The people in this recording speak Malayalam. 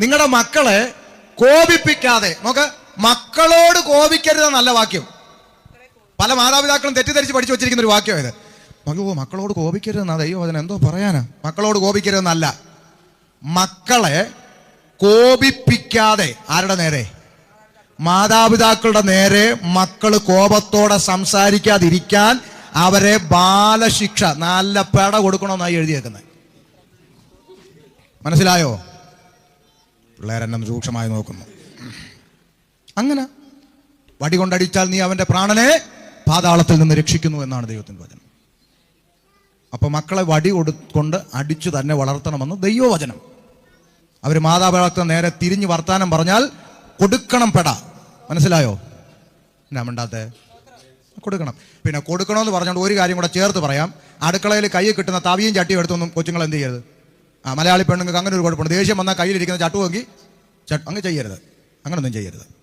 നിങ്ങളുടെ മക്കളെ കോപിപ്പിക്കാതെ നോക്ക് മക്കളോട് കോപിക്കരുത് നല്ല വാക്യം. പല മാതാപിതാക്കളും തെറ്റിദ്ധരിച്ച് പഠിച്ചു വെച്ചിരിക്കുന്ന ഒരു വാക്യം ഇത്. അയ്യോ മക്കളോട് കോപിക്കരുതെന്നാ അയ്യോ അതിന് എന്തോ പറയാനാ. മക്കളോട് കോപിക്കരുതെന്നല്ല. മക്കളെ കോപിപ്പിക്കാതെ ആരുടെ നേരെ? മാതാപിതാക്കളുടെ നേരെ മക്കൾ കോപത്തോടെ സംസാരിക്കാതിരിക്കാൻ അവരെ ബാലശിക്ഷ നല്ല പേട കൊടുക്കണമെന്നായി എഴുതിയേക്കുന്നത് മനസ്സിലായോ? പിള്ളേരെന്നെ രൂക്ഷമായി നോക്കുന്നു. അങ്ങനെ വടി കൊണ്ടടിച്ചാൽ നീ അവന്റെ പ്രാണനെ പാതാളത്തിൽ നിന്ന് രക്ഷിക്കുന്നു എന്നാണ് ദൈവത്തിന്റെ വചനം. അപ്പൊ മക്കളെ വടി കൊടു കൊണ്ട് അടിച്ചു തന്നെ വളർത്തണമെന്ന് ദൈവവചനം. അവർ മാതാപിതാക്കളെ നേരെ തിരിഞ്ഞ് വർത്താനം പറഞ്ഞാൽ കൊടുക്കണം പെട. മനസ്സിലായോ? എന്നാ മിണ്ടാത്തേ? കൊടുക്കണം. പിന്നെ കൊടുക്കണമെന്ന് പറഞ്ഞുകൊണ്ട് ഒരു കാര്യം കൂടെ ചേർത്ത് പറയാം. അടുക്കളയിൽ കൈ കിട്ടുന്ന തവിയും ചട്ടിയും എടുത്തൊന്നും കൊച്ചുങ്ങൾ എന്ത് ചെയ്യരുത്? ആ മലയാളി പെണ്ണുങ്ങൾക്ക് അങ്ങനെ ഒരു കുഴപ്പമുണ്ട്. ദേഷ്യം വന്നാൽ കയ്യിലിരിക്കുന്ന ചട്ടുവെങ്കിൽ ചട്ട് അങ്ങ് ചെയ്യരുത്. അങ്ങനൊന്നും ചെയ്യരുത്.